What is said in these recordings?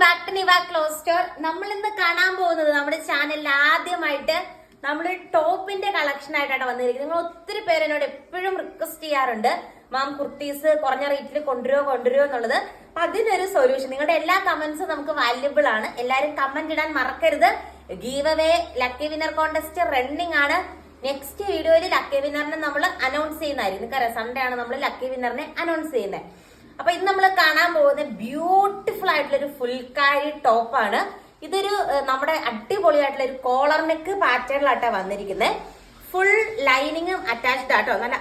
Back to Niva clothes store നമ്മൾ ഇന്ന് കാണാൻ പോകുന്നത് നമ്മുടെ ചാനലിൽ ആദ്യമായിട്ട് നമ്മൾ ടോപ്പിന്റെ കളക്ഷൻ ആയിട്ടാണ് വന്നിരിക്കുന്നത്. നിങ്ങൾ ഒത്തിരി പേര് എന്നോട് എപ്പോഴും റിക്വസ്റ്റ് ചെയ്യാറുണ്ട്. മാം കുർത്തീസ് കുറഞ്ഞ റേറ്റിൽ കൊണ്ടുവരുമോ കൊണ്ടുവരുമോ എന്നുള്ളത്. അതിനൊരു സൊല്യൂഷൻ നിങ്ങളുടെ എല്ലാ കമന്റ്സും നമുക്ക് വാല്യുബിൾ ആണ്. എല്ലാവരും കമന്റ് ഇടാൻ മറക്കരുത്. Giveaway lucky winner contest running ആണ്. നെക്സ്റ്റ് വീഡിയോയിൽ ലക്കി വിന്നറിനെ നമ്മൾ അനൗൺസ് ചെയ്യുന്നതായിരിക്കും. നിങ്ങൾക്കറിയാം സൺഡേ ആണ് നമ്മൾ ലക്കി വിന്നറിനെ അനൗൺസ് ചെയ്യുന്നത്. അപ്പൊ ഇന്ന് നമ്മൾ കാണാൻ പോകുന്ന ബ്യൂട്ടിഫുൾ ആയിട്ടുള്ള ഒരു ഫുൾക്കാരി ടോപ്പാണ് ഇതൊരു നമ്മുടെ അടിപൊളിയായിട്ടുള്ള ഒരു കോളർ നെക്ക് പാറ്റേണിലായിട്ടാണ് വന്നിരിക്കുന്നത് ഫുൾ ലൈനിങ്ങും അറ്റാച്ച്ഡ് ആട്ടോ. നല്ല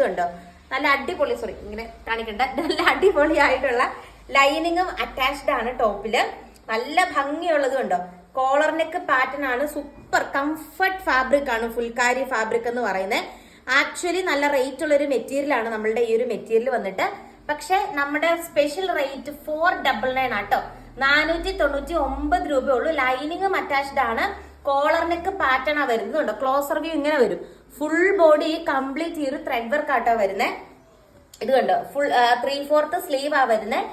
കണ്ടോ? നല്ല അടിപൊളി സോറി ഇങ്ങനെ കാണിക്കണ്ട. നല്ല അടിപൊളിയായിട്ടുള്ള ലൈനിങ്ങും അറ്റാച്ച്ഡ് ആണ് ടോപ്പിൽ. നല്ല ഭംഗിയുള്ളതും ഉണ്ടോ കോളർ നെക്ക് പാറ്റേൺ ആണ് സൂപ്പർ കംഫർട്ട് ഫാബ്രിക് ആണ് ഫുൾക്കാരി ഫാബ്രിക് എന്ന് പറയുന്നത് ആക്ച്വലി നല്ല റേറ്റ് ഉള്ള ഒരു മെറ്റീരിയൽ ആണ് നമ്മളുടെ ഈ ഒരു മെറ്റീരിയൽ വന്നിട്ട്. പക്ഷെ നമ്മുടെ special rate four double nine ആട്ടോ. നാനൂറ്റി തൊണ്ണൂറ്റി ഒമ്പത് രൂപയേ ഉള്ളൂ ലൈനിങ്ങും അറ്റാച്ച്ഡ് ആണ്. കോളർ നെക്ക് പാറ്റേൺ ആ വരുന്നുണ്ട് ക്ലോസർ വ്യൂ ഇങ്ങനെ വരും. ഫുൾ ബോഡി കംപ്ലീറ്റ് ഒരു ത്രെഡ് വർക്ക് ആട്ടോ വരുന്നത് ഇത് കണ്ടോ? ഫുൾ ത്രീ ഫോർത്ത് സ്ലീവ് ആ വരുന്നത്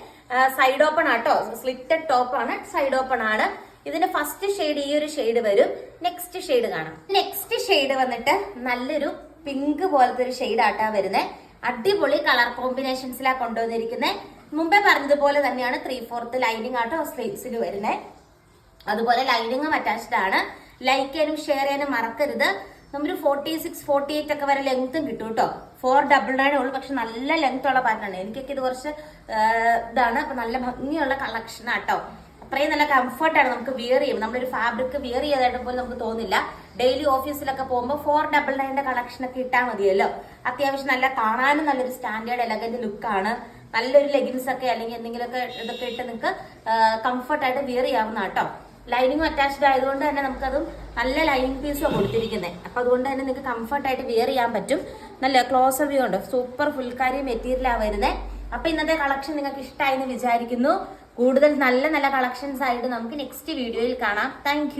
സൈഡ് ഓപ്പൺ ആട്ടോ. സ്ലിറ്റഡ് ടോപ്പ് ആണ്. സൈഡ് ഓപ്പൺ ആണ്. ഇതിന്റെ ഫസ്റ്റ് ഷെയ്ഡ് ഈ ഒരു ഷെയ്ഡ് വരും. നെക്സ്റ്റ് ഷെയ്ഡ് കാണാം. നെക്സ്റ്റ് ഷെയ്ഡ് വന്നിട്ട് നല്ലൊരു പിങ്ക് പോലത്തെ ഒരു ഷെയ്ഡ് ആട്ടാ വരുന്നത് അടിപൊളി കളർ കോമ്പിനേഷൻസിലാ കൊണ്ടുവന്നിരിക്കുന്നത് മുമ്പേ പറഞ്ഞതുപോലെ തന്നെയാണ് ത്രീ ഫോർത്ത് ലൈനിങ് ആട്ടോ സ്ലീവ്സിൽ വരുന്നത് അതുപോലെ ലൈനിങ്ങും അറ്റാച്ച്ഡ് ആണ്. ലൈക്ക് ചെയ്യാനും ഷെയർ ചെയ്യാനും മറക്കരുത്. നമ്മൾ ഫോർട്ടി സിക്സ് ഫോർട്ടി എയ്റ്റ് ഒക്കെ വരെ ലെങ്ത്തും കിട്ടും കേട്ടോ ഫോർ ഡബിൾ നയൻ ഉള്ളൂ പക്ഷെ നല്ല ലെങ്ത് ഉള്ള പാറ്റേൺ എനിക്കൊക്കെ ഇത് കുറച്ച് ഇതാണ്. അപ്പൊ നല്ല ഭംഗിയുള്ള കളക്ഷൻ ആട്ടോ. അത്രയും നല്ല കംഫർട്ടാണ് നമുക്ക് വിയർ ചെയ്യും നമ്മളൊരു ഫാബ്രിക് വിയർ ചെയ്തതായിട്ട് പോലും നമുക്ക് തോന്നില്ല. ഡെയിലി ഓഫീസിലൊക്കെ പോകുമ്പോൾ ഫോർ ഡബിൾ നയന്റെ കളക്ഷൻ ഒക്കെ ഇട്ടാൽ മതിയല്ലോ. അത്യാവശ്യം നല്ല കാണാനും നല്ലൊരു സ്റ്റാൻഡേർഡ് എലഗന്റ് ലുക്കാണ് നല്ലൊരു ലെഗിൻസ് ഒക്കെ അല്ലെങ്കിൽ എന്തെങ്കിലുമൊക്കെ ഇതൊക്കെ ഇട്ട് നിങ്ങൾക്ക് കംഫർട്ടായിട്ട് വിയർ ചെയ്യാവുന്ന കേട്ടോ. ലൈനിങ്ങും അറ്റാച്ച്ഡ് ആയതുകൊണ്ട് തന്നെ നമുക്കതും നല്ല ലൈനിങ് പീസ് കൊടുത്തിരിക്കുന്നത് അപ്പോൾ അതുകൊണ്ട് തന്നെ നിങ്ങൾക്ക് കംഫർട്ടായിട്ട് വിയർ ചെയ്യാൻ പറ്റും. നല്ല ക്ലോസ് വ്യൂ ഉണ്ട്? സൂപ്പർ ഫുൾക്കാരി മെറ്റീരിയലാണ് വരുന്നത് അപ്പൊ ഇന്നത്തെ കളക്ഷൻ നിങ്ങൾക്ക് ഇഷ്ടമായി എന്ന് വിചാരിക്കുന്നു. കൂടുതൽ നല്ല നല്ല കളക്ഷൻസ് ആയിട്ട് നമുക്ക് നെക്സ്റ്റ് വീഡിയോയിൽ കാണാം. താങ്ക്